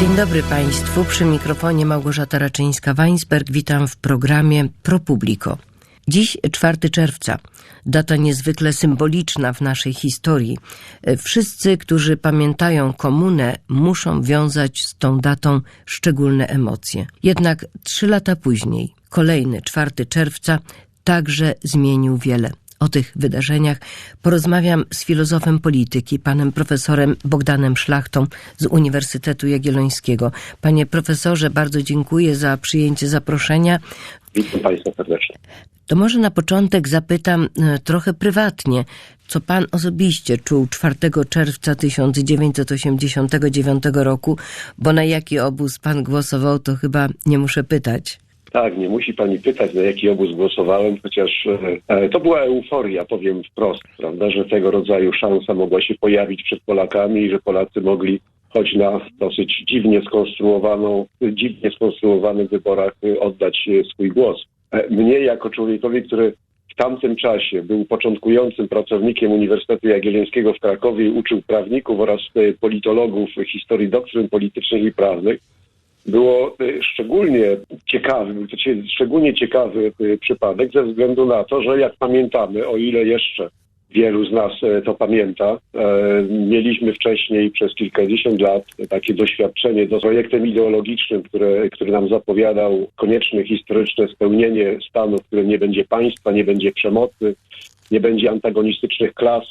Dzień dobry Państwu. Przy mikrofonie Małgorzata Raczyńska-Weinsberg. Witam w programie Pro Publico. Dziś 4 czerwca, data niezwykle symboliczna w naszej historii. Wszyscy, którzy pamiętają komunę, muszą wiązać z tą datą szczególne emocje. Jednak trzy lata później, kolejny 4 czerwca, także zmienił wiele. O tych wydarzeniach porozmawiam z filozofem polityki, panem profesorem Bogdanem Szlachtą z Uniwersytetu Jagiellońskiego. Panie profesorze, bardzo dziękuję za przyjęcie zaproszenia. Witam Państwa serdecznie. To może na początek zapytam e, trochę prywatnie, co pan osobiście czuł 4 czerwca 1989 roku, bo na jaki obóz pan głosował, to chyba nie muszę pytać. Tak, nie musi pani pytać, na jaki obóz głosowałem, chociaż e, to była euforia, powiem wprost, prawda, że tego rodzaju szansa mogła się pojawić przed Polakami i że Polacy mogli choć na dosyć dziwnie skonstruowaną, dziwnie skonstruowanych wyborach e, oddać e, swój głos. E, mnie jako człowiekowi, który w tamtym czasie był początkującym pracownikiem Uniwersytetu Jagiellońskiego w Krakowie uczył prawników oraz e, politologów historii doktryn politycznych i prawnych, było e, szczególnie ciekawy, był to szczególnie ciekawy przypadek ze względu na to, że jak pamiętamy, o ile jeszcze wielu z nas to pamięta. Mieliśmy wcześniej przez kilkadziesiąt lat takie doświadczenie z projektem ideologicznym, które, który nam zapowiadał konieczne historyczne spełnienie stanu, w którym nie będzie państwa, nie będzie przemocy, nie będzie antagonistycznych klas,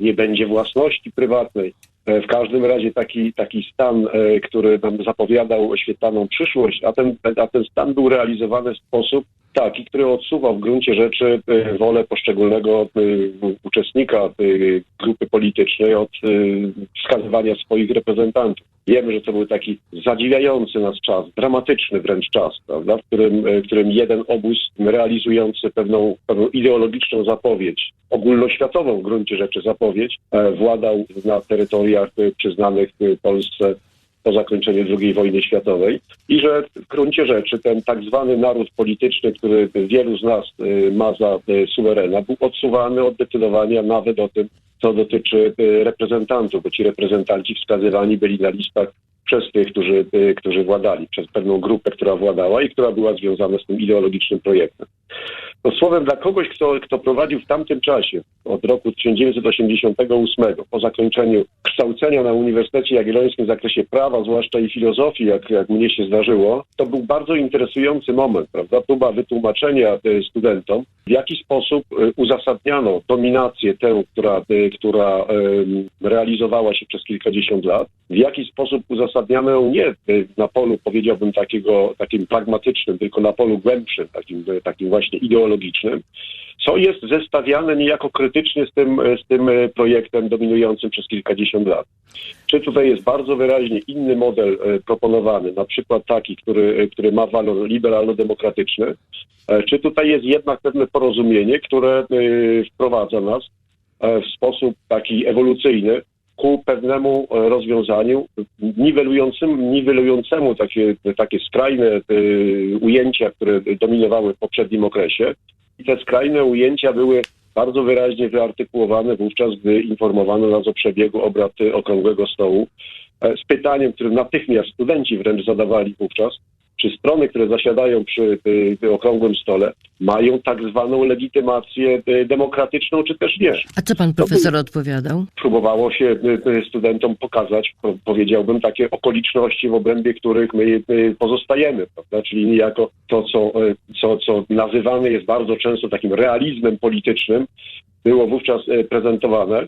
nie będzie własności prywatnej. W każdym razie taki, taki stan, który nam zapowiadał oświetlaną przyszłość, a ten, a ten stan był realizowany w sposób taki, który odsuwał w gruncie rzeczy wolę poszczególnego uczestnika grupy politycznej od wskazywania swoich reprezentantów. Wiemy, że to był taki zadziwiający nas czas, dramatyczny wręcz czas, prawda, w którym, w którym jeden obóz realizujący pewną, pewną ideologiczną zapowiedź, ogólnoświatową w gruncie rzeczy zapowiedź, władał na terytoriach przyznanych Polsce po zakończeniu II wojny światowej i że w gruncie rzeczy ten tak zwany naród polityczny, który wielu z nas ma za suwerena, był odsuwany od decydowania nawet o tym, co dotyczy reprezentantów, bo ci reprezentanci wskazywani byli na listach przez tych, którzy, którzy władali, przez pewną grupę, która władała i która była związana z tym ideologicznym projektem. To słowem dla kogoś, kto, kto prowadził w tamtym czasie, od roku 1988, po zakończeniu kształcenia na Uniwersytecie Jagiellońskim w zakresie prawa, zwłaszcza i filozofii, jak, jak mnie się zdarzyło, to był bardzo interesujący moment, prawda? Próba wytłumaczenia studentom, w jaki sposób uzasadniano dominację tę, która, która realizowała się przez kilkadziesiąt lat, w jaki sposób uzasadniano ją nie na polu, powiedziałbym, takiego, takim pragmatycznym, tylko na polu głębszym, takim, takim właśnie ideologicznym, co jest zestawiane niejako krytycznie z tym, z tym projektem dominującym przez kilkadziesiąt lat. Czy tutaj jest bardzo wyraźnie inny model proponowany, na przykład taki, który, który ma walor liberalno-demokratyczny, czy tutaj jest jednak pewne porozumienie, które wprowadza nas w sposób taki ewolucyjny ku pewnemu rozwiązaniu niwelującym, niwelującemu takie, takie skrajne ujęcia, które dominowały w poprzednim okresie. I te skrajne ujęcia były bardzo wyraźnie wyartykułowane wówczas, gdy informowano nas o przebiegu obrad Okrągłego Stołu z pytaniem, które natychmiast studenci wręcz zadawali wówczas, czy strony, które zasiadają przy okrągłym stole, mają tak zwaną legitymację demokratyczną, czy też nie. A co pan profesor odpowiadał? Próbowało się studentom pokazać, powiedziałbym, takie okoliczności, w obrębie których my pozostajemy, prawda? Czyli niejako to, co, co, co nazywane jest bardzo często takim realizmem politycznym, było wówczas prezentowane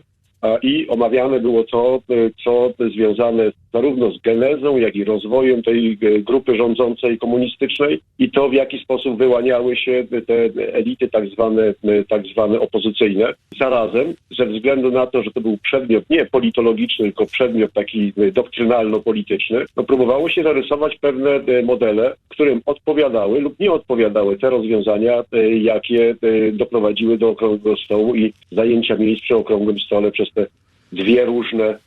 i omawiane było to, co związane zarówno z genezą, jak i rozwojem tej grupy rządzącej komunistycznej i to, w jaki sposób wyłaniały się te elity tak zwane, tak zwane opozycyjne. Zarazem, ze względu na to, że to był przedmiot nie politologiczny, tylko przedmiot taki doktrynalno-polityczny, no próbowało się zarysować pewne modele, którym odpowiadały lub nie odpowiadały te rozwiązania, jakie doprowadziły do okrągłego stołu i zajęcia miejsc przy okrągłym stole przez te dwie różne,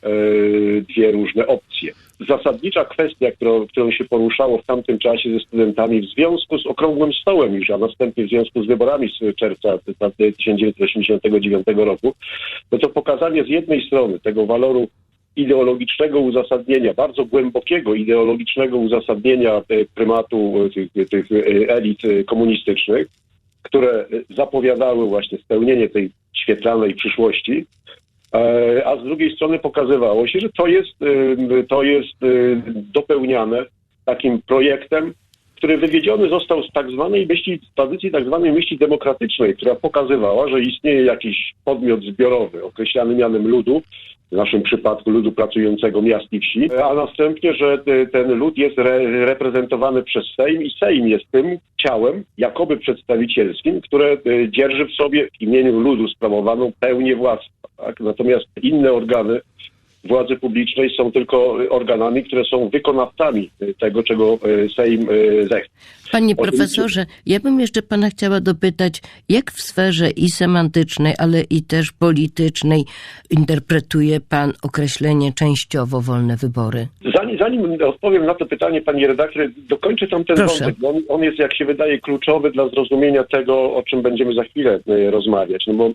dwie różne opcje. Zasadnicza kwestia, którą, którą się poruszało w tamtym czasie ze studentami w związku z okrągłym stołem już, a następnie w związku z wyborami z czerwca 1989 roku, no to pokazanie z jednej strony tego waloru ideologicznego uzasadnienia, bardzo głębokiego ideologicznego uzasadnienia e, prymatu e, tych, tych e, elit e, komunistycznych, które e, zapowiadały właśnie spełnienie tej świetlanej przyszłości, e, a z drugiej strony pokazywało się, że to jest, e, to jest e, dopełniane takim projektem, który wywiedziony został z tak zwanej myśli, z tradycji tak zwanej myśli demokratycznej, która pokazywała, że istnieje jakiś podmiot zbiorowy określany mianem ludu, w naszym przypadku ludu pracującego miast i wsi, a następnie, że te- ten lud jest re, reprezentowany przez Sejm i Sejm jest tym ciałem, jakoby przedstawicielskim, które e, dzierży w sobie w imieniu ludu sprawowaną pełnię władztwa. Tak? Natomiast inne organy władzy publicznej są tylko organami, które są wykonawcami tego, czego e, Sejm e, zechce. Panie profesorze, ja bym jeszcze pana chciała dopytać, jak w sferze i semantycznej, ale i też politycznej interpretuje pan określenie częściowo wolne wybory? Zanim, zanim odpowiem na to pytanie, pani redaktor, dokończę tam ten Proszę. wątek. On, on jest, jak się wydaje, kluczowy dla zrozumienia tego, o czym będziemy za chwilę e, rozmawiać. No bo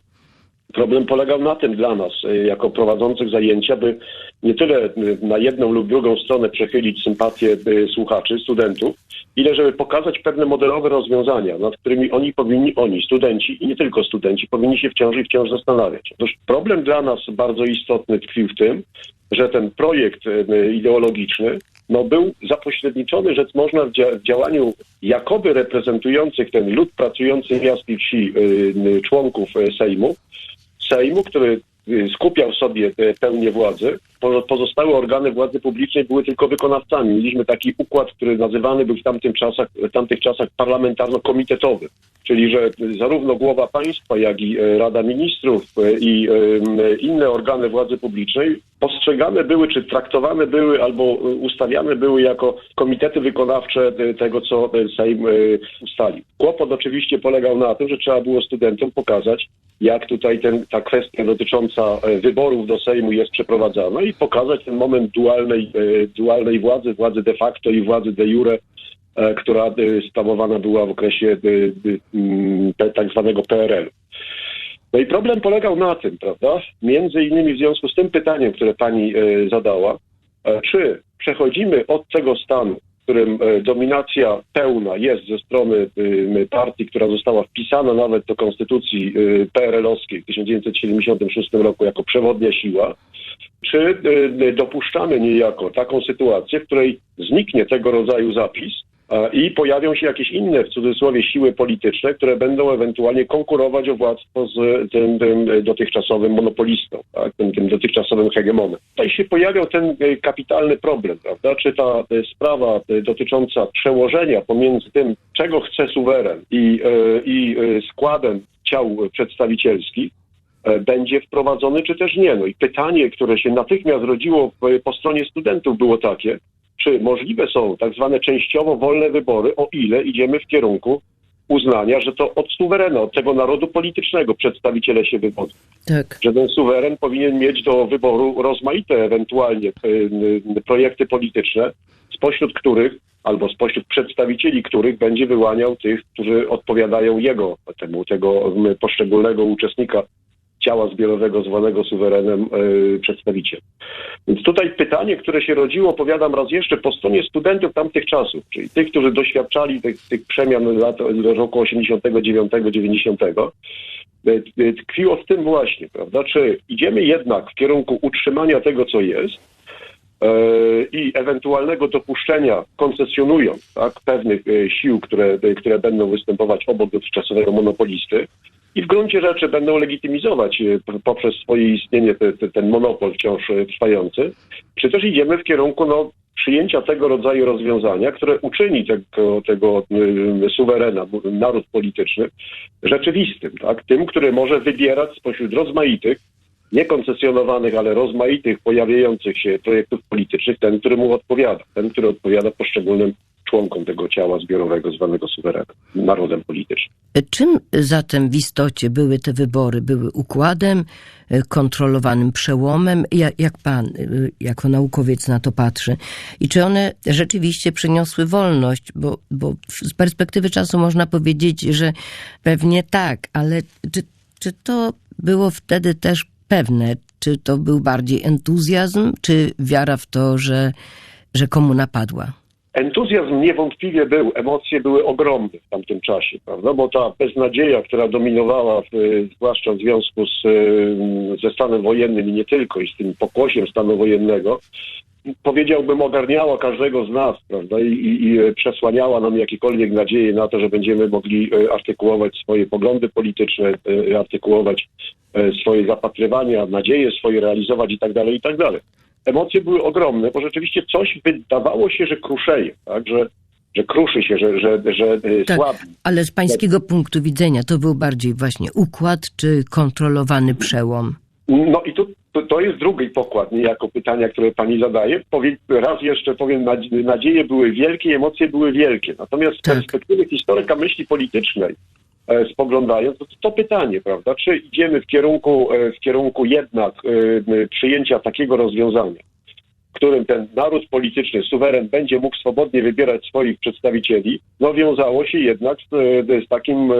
problem polegał na tym dla nas, e, jako prowadzących zajęcia, by nie tyle e, na jedną lub drugą stronę przechylić sympatię e, słuchaczy, studentów, ile żeby pokazać pewne modelowe rozwiązania, nad którymi oni powinni, oni, studenci i nie tylko studenci, powinni się wciąż i wciąż zastanawiać. Otóż problem dla nas bardzo istotny tkwił w tym, że ten projekt ideologiczny no, był zapośredniczony, rzecz można, w, dzia- w działaniu jakoby reprezentujących ten lud pracujący miast i wsi członków Sejmu, Sejmu, który y, skupiał sobie pełnię władzy. Po- Pozostałe organy władzy publicznej były tylko wykonawcami. Mieliśmy taki układ, który nazywany był w tamtym czasach, w tamtych czasach parlamentarno-komitetowy. Czyli, że zarówno głowa państwa, jak i e, Rada Ministrów e, i e, inne organy władzy publicznej postrzegane były, czy traktowane były, albo ustawiane były jako komitety wykonawcze tego, co Sejm ustalił. Kłopot oczywiście polegał na tym, że trzeba było studentom pokazać, jak tutaj ten, ta kwestia dotycząca e, wyborów do Sejmu jest przeprowadzana i pokazać ten moment dualnej, e, dualnej władzy, władzy de facto i władzy de jure, e, która sprawowana była w okresie tak zwanego PRL-u. No i problem polegał na tym, prawda, między innymi w związku z tym pytaniem, które pani zadała, czy przechodzimy od tego stanu, w którym e, dominacja pełna jest ze strony partii, która została wpisana nawet do konstytucji e, PRL-owskiej w 1976 roku jako przewodnia siła, czy e, dopuszczamy niejako taką sytuację, w której zniknie tego rodzaju zapis i pojawią się jakieś inne, w cudzysłowie, siły polityczne, które będą ewentualnie konkurować o władztwo z tym, tym dotychczasowym monopolistą, tak? tym, tym dotychczasowym hegemonem. Tutaj się pojawiał ten e, kapitalny problem, prawda? Czy ta e, sprawa e, dotycząca przełożenia pomiędzy tym, czego chce suweren i, i składem ciał przedstawicielskich, będzie wprowadzony, czy też nie. No i pytanie, które się natychmiast rodziło po stronie studentów było takie, czy możliwe są tak zwane częściowo wolne wybory, o ile idziemy w kierunku uznania, że to od suwerena, od tego narodu politycznego przedstawiciele się wywodzą. Tak. Że ten suweren powinien mieć do wyboru rozmaite ewentualnie y, projekty polityczne, spośród których albo spośród przedstawicieli których będzie wyłaniał tych, którzy odpowiadają jego, temu, tego poszczególnego uczestnika ciała zbiorowego zwanego suwerenem y, przedstawiciel. Więc tutaj pytanie, które się rodziło, powiadam raz jeszcze, po stronie studentów tamtych czasów, czyli tych, którzy doświadczali tych, tych przemian lat, roku 89-90, y, y, tkwiło w tym właśnie, prawda? Czy idziemy jednak w kierunku utrzymania tego, co jest e, i ewentualnego dopuszczenia, koncesjonując tak, pewnych e, sił, które, e, które będą występować obok dotychczasowego monopolisty i w gruncie rzeczy będą legitymizować e, poprzez swoje istnienie te, te, ten monopol wciąż e, trwający, czy też idziemy w kierunku no, przyjęcia tego rodzaju rozwiązania, które uczyni tego, tego suwerena, naród polityczny, rzeczywistym, tak? tym, który może wybierać spośród rozmaitych, niekoncesjonowanych, ale rozmaitych pojawiających się projektów politycznych, ten, który mu odpowiada, ten, który odpowiada poszczególnym członkom tego ciała zbiorowego zwanego suwerenem, narodem politycznym. Czym zatem w istocie były te wybory? Były układem, e, kontrolowanym przełomem? Ja- Jak pan, e, jako naukowiec na to patrzy? I czy one rzeczywiście przyniosły wolność? Bo, bo z perspektywy czasu można powiedzieć, że pewnie tak, ale czy, czy to było wtedy też pewne? Czy to był bardziej entuzjazm, czy wiara w to, że, że komuna padła? Entuzjazm niewątpliwie był, emocje były ogromne w tamtym czasie, prawda? Bo ta beznadzieja, która dominowała, w, zwłaszcza w związku z, ze stanem wojennym i nie tylko, i z tym pokłosiem stanu wojennego, powiedziałbym, ogarniała każdego z nas, prawda? I, i, I, przesłaniała nam jakiekolwiek nadzieje na to, że będziemy mogli e, artykułować swoje poglądy polityczne, e, artykułować e, swoje zapatrywania, nadzieje swoje realizować i tak dalej, i tak dalej emocje były ogromne, bo rzeczywiście coś wydawało się, że kruszeje, tak? że, że kruszy się, że, że, że tak, słabi. Ale z pańskiego tak. punktu widzenia to był bardziej właśnie układ czy kontrolowany przełom? No i tu, to, to jest drugi pokład niejako pytania, które pani zadaje. Powie, raz jeszcze powiem, nadzieje były wielkie, emocje były wielkie. Natomiast z tak. perspektywy historyka myśli politycznej, E, spoglądając, to, to pytanie, prawda, czy idziemy w kierunku, e, w kierunku jednak e, przyjęcia takiego rozwiązania, którym ten naród polityczny, suweren będzie mógł swobodnie wybierać swoich przedstawicieli, no wiązało się jednak z, z, takim,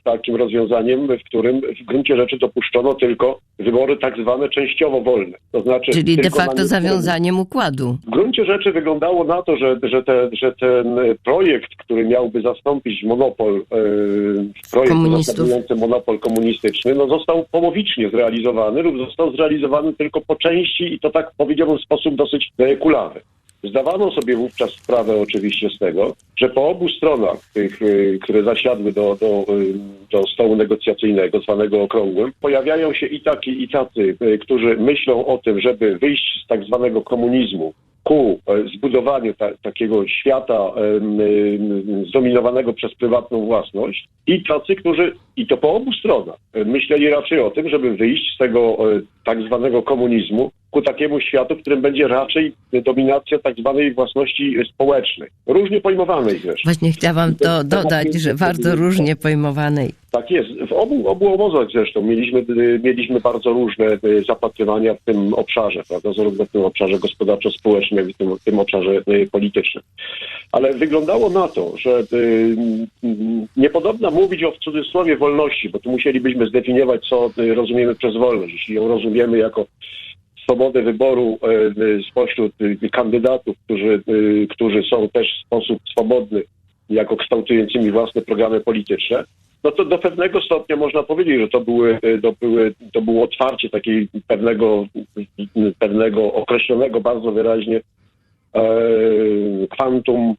z takim rozwiązaniem, w którym w gruncie rzeczy dopuszczono tylko wybory tak zwane częściowo wolne. To znaczy Czyli de facto zawiązaniem układu. W gruncie rzeczy wyglądało na to, że, że, te, że ten projekt, który miałby zastąpić monopol, e, projekt zastępujący monopol komunistyczny, no został połowicznie zrealizowany lub został zrealizowany tylko po części i to tak powiedziałbym w sposób dosyć kulawy. Zdawano sobie wówczas sprawę oczywiście z tego, że po obu stronach, tych, y, które zasiadły do, do, y, do stołu negocjacyjnego, zwanego okrągłym, pojawiają się i taki, i tacy, y, którzy myślą o tym, żeby wyjść z tak zwanego komunizmu ku zbudowaniu ta, takiego świata zdominowanego przez prywatną własność i tacy, którzy, i to po obu stronach, myśleli raczej o tym, żeby wyjść z tego tak zwanego komunizmu ku takiemu światu, w którym będzie raczej dominacja tak zwanej własności społecznej. Różnie pojmowanej zresztą. Właśnie chciałam to dodać, że bardzo różnie pojmowanej. Tak jest. W obu, obu obozach zresztą mieliśmy, mieliśmy bardzo różne e, zapatrywania w tym obszarze, prawda? zarówno w tym obszarze gospodarczo-społecznym, jak i w tym, w tym obszarze e, politycznym. Ale wyglądało na to, że niepodobna mówić o w cudzysłowie wolności, bo tu musielibyśmy zdefiniować, co rozumiemy przez wolność. Jeśli ją rozumiemy jako swobodę wyboru e, spośród e, kandydatów, którzy, e, którzy są też w sposób swobodny, jako kształtującymi własne programy polityczne, no to do pewnego stopnia można powiedzieć, że to, były, to, były, to było otwarcie takiej pewnego, pewnego określonego bardzo wyraźnie kwantum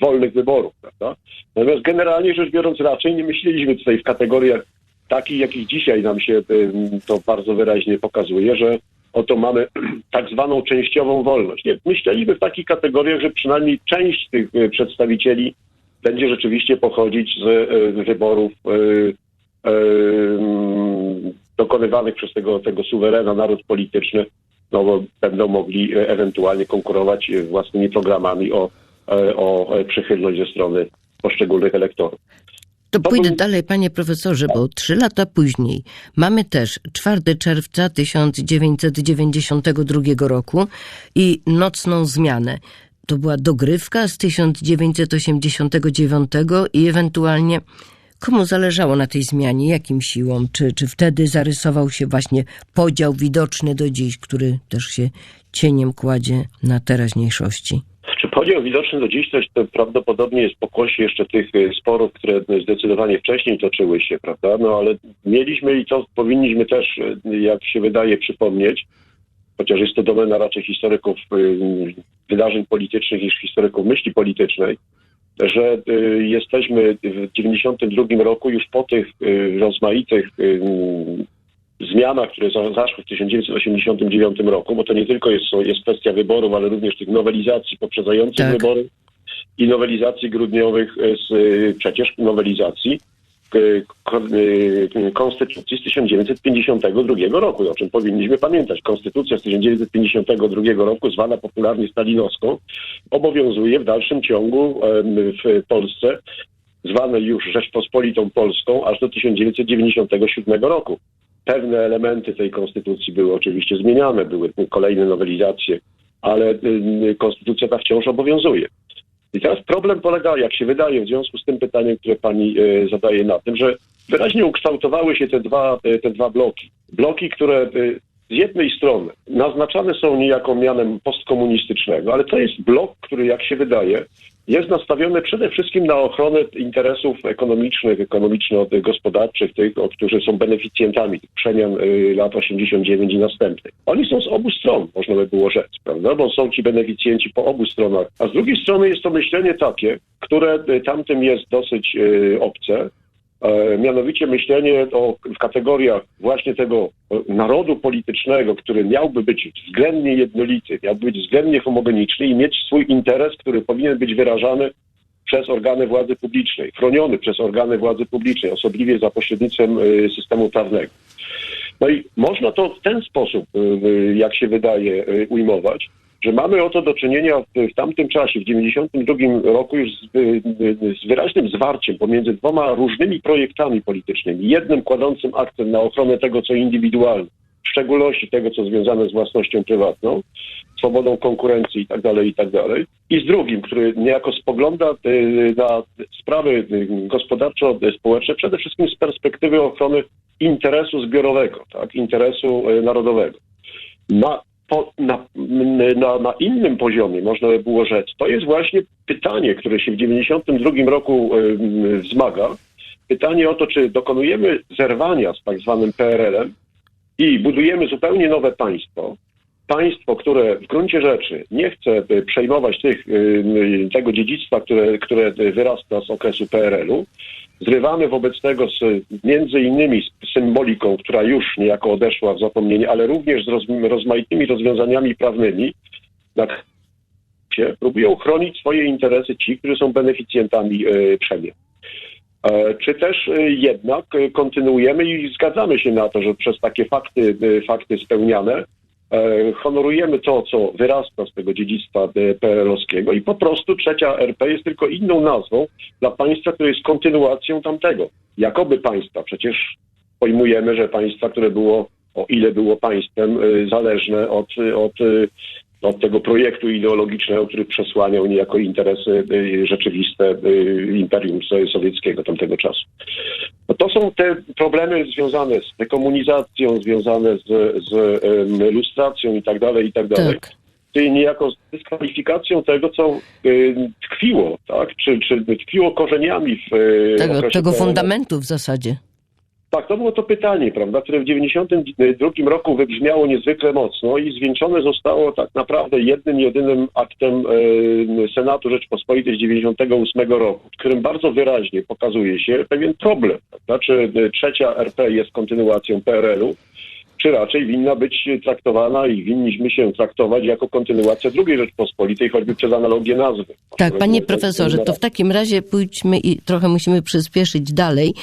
wolnych wyborów. Prawda? Natomiast generalnie rzecz biorąc raczej nie myśleliśmy tutaj w kategoriach takich, jakich dzisiaj nam się to bardzo wyraźnie pokazuje, że oto mamy tak zwaną częściową wolność. Nie, myśleliśmy w takich kategoriach, że przynajmniej część tych e, przedstawicieli będzie rzeczywiście pochodzić z e, wyborów e, dokonywanych przez tego, tego suwerena, naród polityczny, no bo będą mogli ewentualnie konkurować własnymi programami o, o przychylność ze strony poszczególnych elektorów. To pójdę dalej, panie profesorze, bo trzy lata później mamy też 4 czerwca 1992 roku i nocną zmianę. To była dogrywka z 1989 i ewentualnie komu zależało na tej zmianie, jakim siłom? Czy, czy wtedy zarysował się właśnie podział widoczny do dziś, który też się cieniem kładzie na teraźniejszości? Czy podział widoczny do dziś też to prawdopodobnie jest pokłosie jeszcze tych y, sporów, które zdecydowanie wcześniej toczyły się, prawda? No ale mieliśmy i to powinniśmy też, y, jak się wydaje, przypomnieć, chociaż jest to domena raczej historyków y, wydarzeń politycznych niż historyków myśli politycznej, że jesteśmy w 1992 roku już po tych rozmaitych zmianach, które zaszły w 1989 roku, bo to nie tylko jest, jest kwestia wyborów, ale również tych nowelizacji poprzedzających tak. wybory i nowelizacji grudniowych z przecież nowelizacji Konstytucji z 1952 roku, o czym powinniśmy pamiętać. Konstytucja z 1952 roku, zwana popularnie stalinowską, obowiązuje w dalszym ciągu w Polsce, zwane już Rzeczpospolitą Polską, aż do 1997 roku pewne elementy tej konstytucji były oczywiście zmieniane, były kolejne nowelizacje, ale y, konstytucja ta wciąż obowiązuje. I teraz problem polega, jak się wydaje, w związku z tym pytaniem, które pani y, zadaje na tym, że wyraźnie ukształtowały się te dwa, te dwa bloki. Bloki, które z jednej strony naznaczane są niejako mianem postkomunistycznego, ale to jest blok, który, jak się wydaje, jest nastawiony przede wszystkim na ochronę interesów ekonomicznych, ekonomiczno-gospodarczych, tych, którzy są beneficjentami przemian y, lat 89 i następnych. Oni są z obu stron, można by było rzec, prawda? Bo są ci beneficjenci po obu stronach. A z drugiej strony jest to myślenie takie, które y, tamtym jest dosyć y, obce, mianowicie myślenie o, w kategoriach właśnie tego narodu politycznego, który miałby być względnie jednolity, miałby być względnie homogeniczny i mieć swój interes, który powinien być wyrażany przez organy władzy publicznej, chroniony przez organy władzy publicznej, osobliwie za pośrednictwem e, systemu prawnego. No i można to w ten sposób, e, jak się wydaje, ujmować, że mamy oto do czynienia w, w tamtym czasie, w 1992 roku już z, z, wyraźnym zwarciem pomiędzy dwoma różnymi projektami politycznymi. Jednym kładącym akcent na ochronę tego, co indywidualne, w szczególności tego, co związane z własnością prywatną, swobodą konkurencji itd., tak itd. Tak I z drugim, który niejako spogląda y, na sprawy y, gospodarczo-społeczne przede wszystkim z perspektywy ochrony interesu zbiorowego, tak, interesu y, narodowego. Ma po, na, na, na, innym poziomie, można by było rzec, to jest właśnie pytanie, które się w 1992 roku y, wzmaga. Pytanie o to, czy dokonujemy zerwania z tak zwanym PRL-em i budujemy zupełnie nowe państwo, państwo, które w gruncie rzeczy nie chce przejmować tych, tego dziedzictwa, które, które wyrasta z okresu PRL-u, zrywamy wobec tego z, między innymi z symboliką, która już niejako odeszła w zapomnienie, ale również z roz, rozmaitymi rozwiązaniami prawnymi, na się próbują chronić swoje interesy ci, którzy są beneficjentami y, przemian. E, czy też y, jednak kontynuujemy i zgadzamy się na to, że przez takie fakty, fakty spełniane E, honorujemy to, co wyrasta z tego dziedzictwa PRL-owskiego i po prostu trzecia RP jest tylko inną nazwą dla państwa, które jest kontynuacją tamtego. Jakoby państwa. Przecież pojmujemy, że państwa, które było, o ile było państwem, e, zależne od, od od tego projektu ideologicznego, który przesłaniał niejako interesy y, rzeczywiste y, Imperium Sowieckiego tamtego czasu. No to są te problemy związane z dekomunizacją, związane z, z lustracją i tak dalej, i tak dalej. Tak. Czyli niejako z dyskwalifikacją tego, co y, tkwiło, tak? Czy, czy tkwiło korzeniami w tego, tego fundamentu w zasadzie. Tak, to było to pytanie, prawda, które w 1992 roku wybrzmiało niezwykle mocno i zwieńczone zostało tak naprawdę jednym, jedynym aktem e, Senatu Rzeczpospolitej z 1998 roku, w którym bardzo wyraźnie pokazuje się pewien problem. Znaczy, trzecia RP jest kontynuacją PRL-u, czy raczej winna być traktowana i winniśmy się traktować jako kontynuacja II Rzeczpospolitej, choćby przez analogię nazwy. Tak, panie profesorze, to w takim razie pójdźmy i trochę musimy przyspieszyć dalej.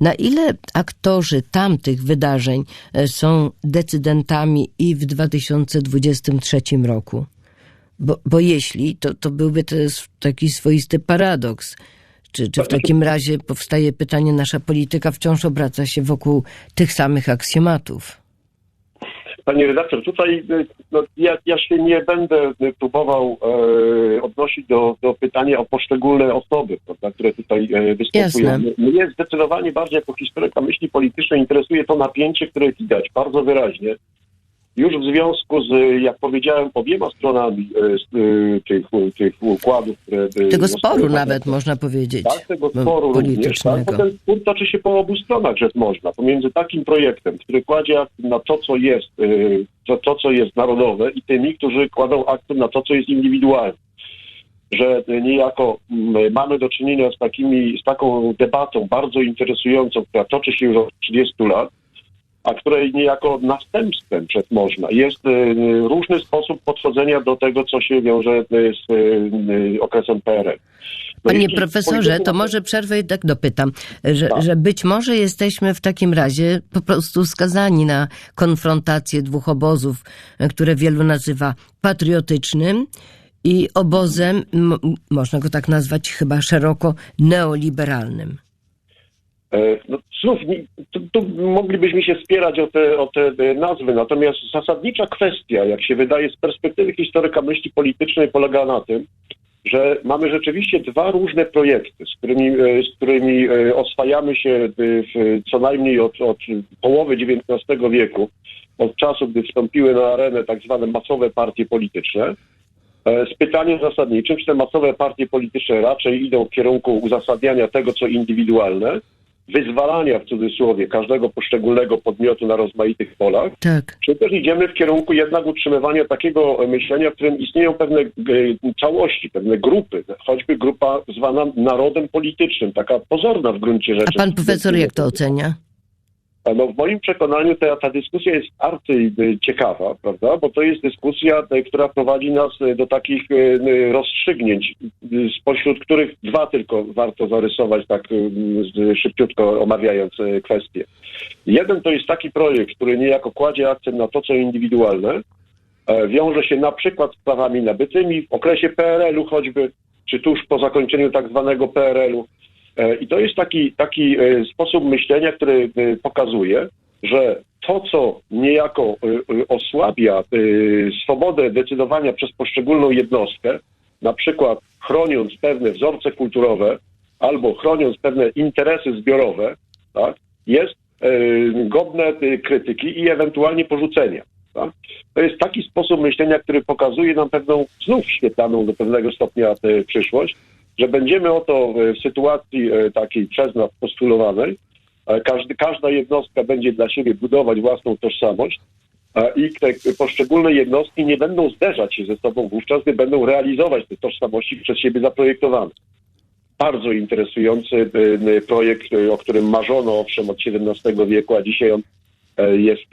Na ile aktorzy tamtych wydarzeń e, są decydentami i w 2023 roku? Bo, bo jeśli, to, to byłby to taki swoisty paradoks. Czy, czy w takim razie powstaje pytanie, nasza polityka wciąż obraca się wokół tych samych aksjomatów? Panie redaktor, tutaj y, no, ja, ja się nie będę próbował e, odnosić do, do pytania o poszczególne osoby, prawda, które tutaj e, występują. Jasne. Mnie zdecydowanie bardziej jako historyka myśli politycznej interesuje to napięcie, które widać bardzo wyraźnie już w związku z, jak powiedziałem, obiema stronami e, e, tych, tych układów, które... Tego sporu nawet, można powiedzieć. Tak, tego sporu również. Tak? Bo ten spór toczy się po obu stronach, że można. Pomiędzy takim projektem, który kładzie na to, co jest, e, to, to, co jest narodowe i tymi, którzy kładą akcent na to, co jest indywidualne że niejako mamy do czynienia z, takimi, z taką debatą bardzo interesującą, która toczy się już od 30 lat, a której niejako następstwem przed można jest y, różny sposób podchodzenia do tego, co się wiąże y, z y, okresem PRL. No Panie profesorze, to może przerwę i tak dopytam, że, tak. że być może jesteśmy w takim razie po prostu skazani na konfrontację dwóch obozów, które wielu nazywa patriotycznym i obozem, można go tak nazwać chyba szeroko, neoliberalnym. E, no, tu, tu, moglibyśmy się spierać o te, o te nazwy, natomiast zasadnicza kwestia, jak się wydaje z perspektywy historyka myśli politycznej, polega na tym, że mamy rzeczywiście dwa różne projekty, z którymi, e, z którymi e, oswajamy się e, w, co najmniej od, od połowy XIX wieku, od czasu, gdy wstąpiły na arenę tak zwane masowe partie polityczne, e, z pytaniem zasadniczym, czy te masowe partie polityczne raczej idą w kierunku uzasadniania tego, co indywidualne, wyzwalania w cudzysłowie każdego poszczególnego podmiotu na rozmaitych polach, Tak. czy też idziemy w kierunku jednak utrzymywania takiego myślenia, w którym istnieją pewne e, całości, pewne grupy, choćby grupa zwana narodem politycznym, taka pozorna w gruncie rzeczy. A pan profesor jak to ocenia? No, w moim przekonaniu ta, ta dyskusja jest arcy y, ciekawa, prawda? Bo to jest dyskusja, y, która prowadzi nas y, do takich y, rozstrzygnięć, spośród których dwa tylko warto zarysować, tak szybciutko omawiając kwestię. Jeden to jest taki projekt, który niejako kładzie akcent na to, co indywidualne, e, wiąże się na przykład z prawami nabytymi w okresie PRL-u choćby, czy tuż po zakończeniu tak zwanego PRL-u. E, I to jest taki, taki e, sposób myślenia, który e, pokazuje, że to, co niejako osłabia swobodę decydowania przez poszczególną jednostkę, na przykład chroniąc pewne wzorce kulturowe albo chroniąc pewne interesy zbiorowe, tak, jest godne krytyki i ewentualnie porzucenia. Tak? To jest taki sposób myślenia, który pokazuje nam pewną, znów świetlaną do pewnego stopnia przyszłość, że będziemy oto e, w sytuacji e, takiej przez nas postulowanej, e, każdy, każda jednostka będzie dla siebie budować własną tożsamość i te poszczególne jednostki nie będą zderzać się ze sobą wówczas, gdy będą realizować te tożsamości przez siebie zaprojektowane. Bardzo interesujący e, projekt, o którym marzono owszem od XVII wieku, a dzisiaj on jest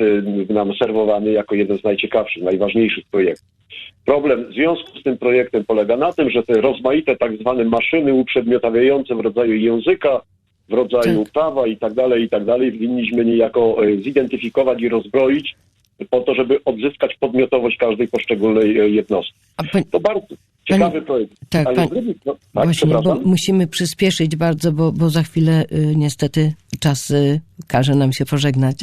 nam serwowany jako jeden z najciekawszych, najważniejszych projektów. Problem w związku z tym projektem polega na tym, że te rozmaite tak zwane maszyny uprzedmiotawiające w rodzaju języka, w rodzaju Tak. prawa i tak dalej, i tak dalej, winniśmy niejako e, zidentyfikować i rozbroić po to, żeby odzyskać podmiotowość każdej poszczególnej e, jednostki. Pan, To bardzo ciekawy projekt. tak, Ale pan- drugiej strony, tak, właśnie, bo musimy przyspieszyć bardzo, bo, bo za chwilę y, niestety czas y, każe nam się pożegnać.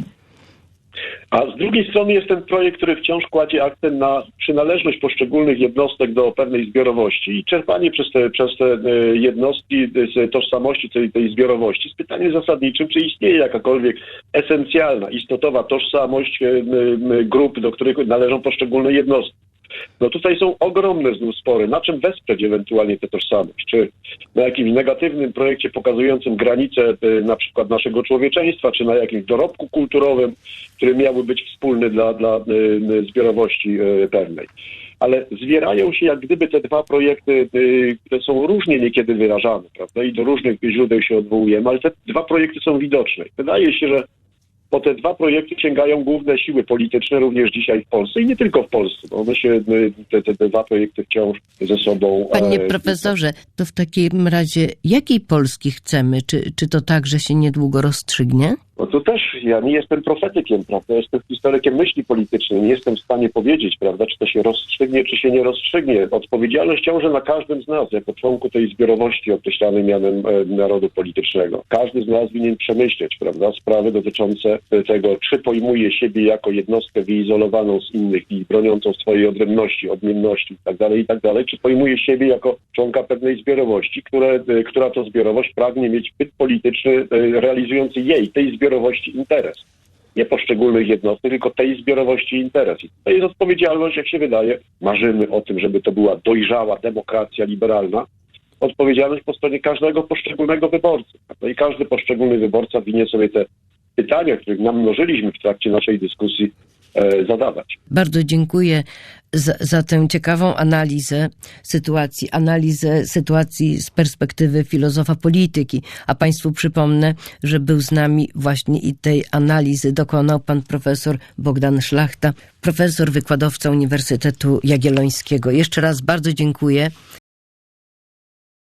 A z drugiej strony jest ten projekt, który wciąż kładzie akcent na przynależność poszczególnych jednostek do pewnej zbiorowości i czerpanie przez te, przez te e, jednostki tożsamości tej, tej zbiorowości z pytaniem zasadniczym, czy istnieje jakakolwiek esencjalna, istotowa tożsamość e, grup, do których należą poszczególne jednostki. No tutaj są ogromne znów spory. Na czym wesprzeć ewentualnie tę tożsamość? Czy na jakimś negatywnym projekcie pokazującym granice e, na przykład naszego człowieczeństwa, czy na jakimś dorobku kulturowym, który miałby być wspólny dla, dla e, zbiorowości e, pewnej. Ale zwierają się jak gdyby te dwa projekty, które są różnie niekiedy wyrażane, prawda? I do różnych źródeł się odwołujemy, ale te dwa projekty są widoczne. Wydaje się, że po te dwa projekty sięgają główne siły polityczne również dzisiaj w Polsce i nie tylko w Polsce, bo one się, e, te, te, te dwa projekty wciąż ze sobą... Panie e, profesorze, to w takim razie jakiej Polski chcemy? Czy, czy to tak, że się niedługo rozstrzygnie? No to też ja nie jestem profetykiem, prawda? Jestem historykiem myśli politycznej. Nie jestem w stanie powiedzieć, prawda, czy to się rozstrzygnie, czy się nie rozstrzygnie. Odpowiedzialność ciąży na każdym z nas, jako członku tej zbiorowości określanej mianem e, narodu politycznego. Każdy z nas winien przemyśleć, prawda, sprawy dotyczące tego, czy pojmuje siebie jako jednostkę wyizolowaną z innych i broniącą swojej odrębności, odmienności itd., itd., czy pojmuje siebie jako członka pewnej zbiorowości, które, e, która to zbiorowość pragnie mieć byt polityczny e, realizujący jej, tej zbiorowości interes. Nie poszczególnych jednostek, tylko tej zbiorowości interes. I to jest odpowiedzialność, jak się wydaje. Marzymy o tym, żeby to była dojrzała demokracja liberalna. Odpowiedzialność po stronie każdego poszczególnego wyborcy. No i każdy poszczególny wyborca winien sobie te pytania, które namnożyliśmy w trakcie naszej dyskusji, e, zadawać. Bardzo dziękuję za, za tę ciekawą analizę sytuacji, analizę sytuacji z perspektywy filozofa polityki. A Państwu przypomnę, że był z nami właśnie i tej analizy dokonał pan profesor Bogdan Szlachta, profesor wykładowca Uniwersytetu Jagiellońskiego. Jeszcze raz bardzo dziękuję